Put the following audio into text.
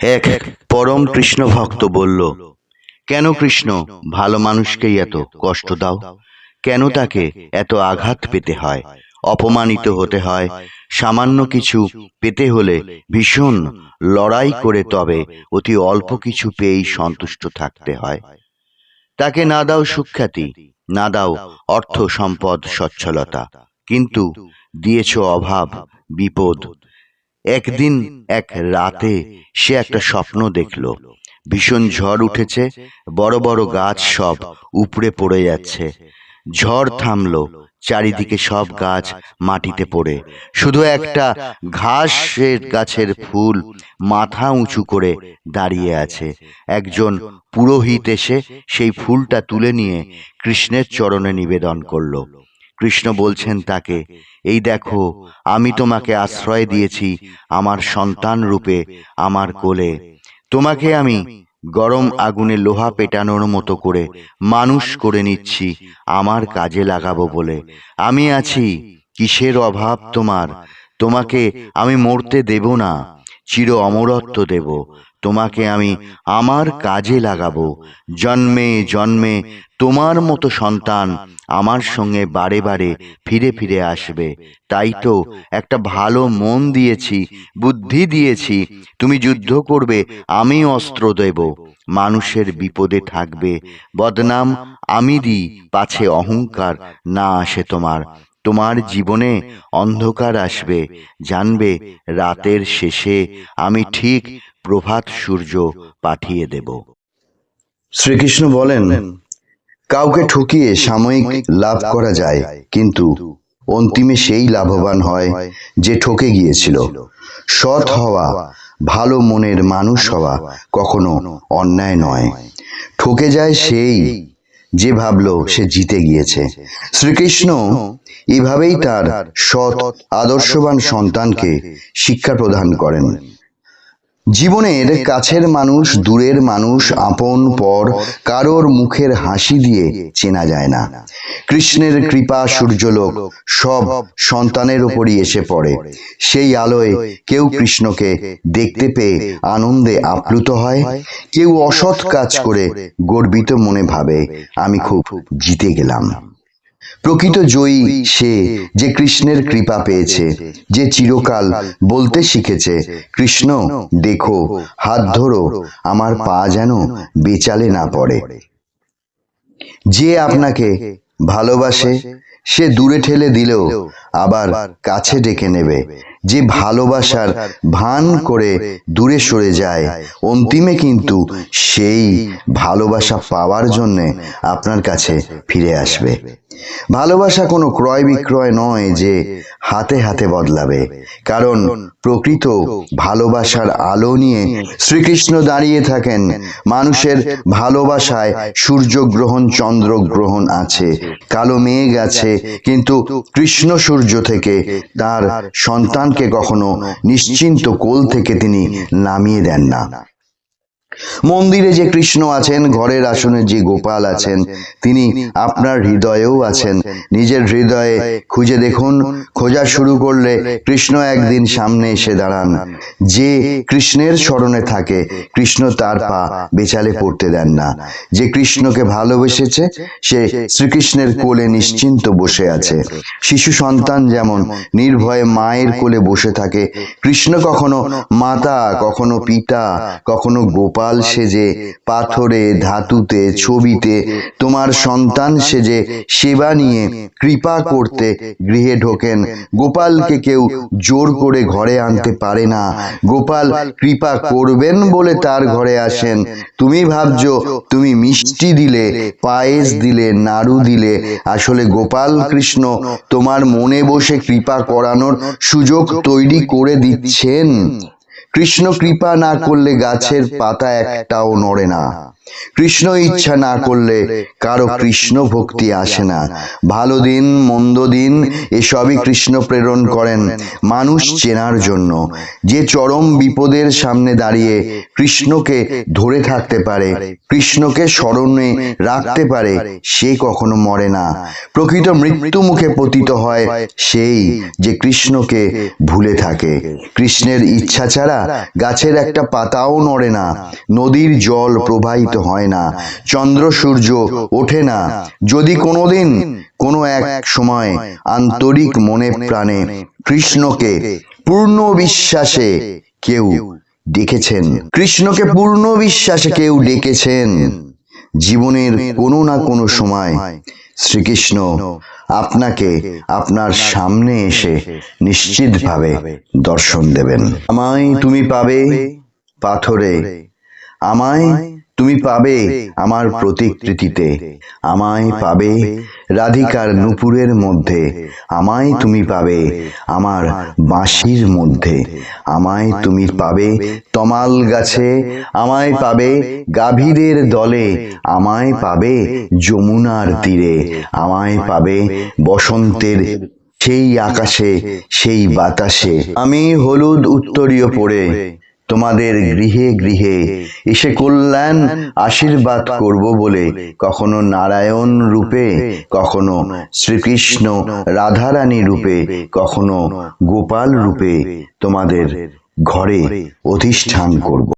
এক পরম কৃষ্ণ ভক্ত বলল, কেন কৃষ্ণ, ভালো মানুষকেই এত কষ্ট দাও? কেন তাকে এত আঘাত পেতে হয়? অপমানিত হতে হয়? সামান্য কিছু পেতে হলে ভীষণ লড়াই করে তবে অতি অল্প কিছু পেয়েই সন্তুষ্ট থাকতে হয়। তাকে না দাও সুখ্যাতি, না দাও অর্থ সম্পদ সচ্ছলতা। কিন্তু দিয়েছ অভাব, বিপদ একদিন এক রাতে সে একটা স্বপ্ন দেখল। ভীষণ ঝড় উঠেছে বড় বড় গাছ সব উপড়ে পড়ে যাচ্ছে। ঝড় থামলো চারিদিকে সব গাছ মাটিতে পড়ে। শুধু একটা ঘাসের গাছের ফুল মাথা উঁচু করে দাঁড়িয়ে আছে। একজন পুরোহিত এসে সেই ফুলটা তুলে নিয়ে কৃষ্ণের চরণে নিবেদন করল। কৃষ্ণ বলছেন তাকে, এই দেখো, আমি তোমাকে আশ্রয় দিয়েছি আমার সন্তান রূপে আমার কোলে। তোমাকে আমি গরম আগুনে লোহা পেটানোর মতো করে মানুষ করে নিচ্ছি, আমার কাজে লাগাবো বলে। আমি আছি, কিসের অভাব তোমার? তোমাকে আমি মরতে দেব না, চির অমরত্ব দেব। তোমাকে আমি আমার কাজে লাগাবো। জন্মে জন্মে তোমার মতো সন্তান আমার সঙ্গে বারে বারে ফিরে ফিরে আসবে। তাই তো একটা ভালো মন দিয়েছি, বুদ্ধি দিয়েছি। তুমি যুদ্ধ করবে, আমি অস্ত্র দেব। মানুষের বিপদে থাকবে। বদনাম আমি দিই, পাছে অহংকার না আসে তোমার। তোমার জীবনে অন্ধকার আসবে, জানবে রাতের শেষে আমি ঠিক প্রভাত সূর্য পাঠিয়ে দেব। শ্রীকৃষ্ণ বলেন, কাউকে ঠকিয়ে সাময়িক লাভ করা যায়, কিন্তু অন্তিমে সেই লাভবান হয় যে ঠকে গিয়েছিল। সৎ হওয়া, ভালো মনের মানুষ হওয়া কখনো অন্যায় নয়। ঠকে যায় সেই যে ভাবলো সে জিতে গিয়েছে। শ্রীকৃষ্ণ এভাবেই তার সৎ আদর্শবান সন্তানকে শিক্ষা প্রদান করেন। জীবনের কাছের মানুষ দূরের মানুষ আপন পর কারোর মুখের হাসি দিয়ে চেনা যায় না। কৃষ্ণের কৃপা সূর্যলোক সব সন্তানের উপরই এসে পড়ে। সেই আলোয় কেউ কৃষ্ণকে দেখতে পেয়ে আনন্দে আপ্লুত হয়। কেউ অসৎ কাজ করে গর্বিত মনে ভাবে আমি খুব জিতে গেলাম। প্রকৃত জয়ী সে যে কৃষ্ণের কৃপা পেয়েছে, যে চিরকাল বলতে শিখেছে, কৃষ্ণ, দেখো, হাত ধরো, আমার পা যেন বেচালে না পড়ে। যে আপনাকে ভালোবাসে, সে দূরে ঠেলে দিলেও আবার কাছে ডেকে নেবে। যে ভালোবাসার ভান করে দূরে সরে যায়, অন্তিমে কিন্তু সেই ভালোবাসা পাওয়ার জন্যে আপনার কাছে ফিরে আসবে। ভালোবাসা কোনো ক্রয় বিক্রয় নয় যে হাতে হাতে বদলাবে। কারণ প্রকৃত ভালোবাসার আলো নিয়ে শ্রীকৃষ্ণ দাঁড়িয়ে থাকেন। মানুষের ভালোবাসায় সূর্যগ্রহণ চন্দ্রগ্রহণ আছে, কালো মেঘ আছে, কিন্তু কৃষ্ণ সূর্য থেকে তার সন্তানকে কখনো নিশ্চিন্ত কোল থেকে তিনি নামিয়ে দেন না। মন্দিরে যে কৃষ্ণ আছেন, ঘরের আসনে যে গোপাল আছেন, তিনি আপনার হৃদয়েও আছেন। নিজের হৃদয়ে খুঁজে দেখুন, খোঁজা শুরু করলে কৃষ্ণ একদিন সামনে এসে দাঁড়ান। যে কৃষ্ণের স্মরণে থাকে, কৃষ্ণ তার পা বেচালে পড়তে দেন না। যে কৃষ্ণকে ভালোবেসেছে, সে শ্রীকৃষ্ণের কোলে নিশ্চিন্ত বসে আছে। শিশু সন্তান যেমন নির্ভয়ে মায়ের কোলে বসে থাকে, কৃষ্ণ কখনো মাতা, কখনো পিতা, কখনো গোপাল সেজে পাথরে ধাতুতে ছবিতে তোমার সন্তান সেজে সেবা নিয়ে কৃপা করতে গৃহে ঢোকেন। গোপালকে কেউ জোর করে ঘরে আনতে পারে না। গোপাল কৃপা করবেন বলে তার ঘরে আসেন। তুমি ভাবছ তুমি মিষ্টি দিলে পায়েস দিলে নাড়ু দিলে। আসলে গোপাল কৃষ্ণ তোমার মনে বসে কৃপা করানোর সুযোগ তৈরি করে দিচ্ছেন। কৃষ্ণ কৃপা না করলে গাছের পাতা একটাও নড়ে না। কৃষ্ণ ইচ্ছা না করলে কারও কৃষ্ণ ভক্তি আসে না। ভালো দিন, মন্দ দিন, এসবই কৃষ্ণ প্রেরণ করেন মানুষ চেনার জন্য। যে চরম বিপদের সামনে দাঁড়িয়ে কৃষ্ণকে ধরে থাকতে পারে, কৃষ্ণকে স্মরণে রাখতে পারে, সে কখনো মরে না। প্রকৃত মৃত্যু মুখে পতিত হয় সেই যে কৃষ্ণকে ভুলে থাকে। কৃষ্ণের ইচ্ছা ছাড়া গাছের একটা পাতাও নড়ে না। নদীর জল প্রবাহিত হয় না। চন্দ্র, সূর্য ওঠে না। যদি কোনোদিন কোনো এক সময় আন্তরিক মনে প্রাণে কৃষ্ণকে পূর্ণ বিশ্বাসে কেউ ডেকেছেন, কৃষ্ণকে পূর্ণ বিশ্বাসে কেউ ডেকেছেন, জীবনের কোনো না কোনো সময় শ্রীকৃষ্ণ আপনাকে আপনার সামনে এসে নিশ্চিতভাবে দর্শন দেবেন। আমায় তুমি পাবে পাথরে। আমায় তুমি পাবে আমার প্রতিকৃতিতে। আমায় পাবে রাধিকার নুপুরের মধ্যে। আমায় তুমি পাবে আমার বাঁশির মধ্যে। আমায় তুমি পাবে তমাল গাছে। আমায় পাবে গাভীদের দলে। আমায় পাবে যমুনার তীরে। আমায় পাবে বসন্তের সেই আকাশে সেই বাতাসে। আমি হলুদ উত্তরীয় পরে। তোমাদের গৃহে গৃহে এসে কল্যাণ আশীর্বাদ করব বলে কখনো নারায়ণ রূপে, কখনো শ্রীকৃষ্ণ রাধারানী রূপে, কখনো গোপাল রূপে তোমাদের ঘরে অধিষ্ঠান করব।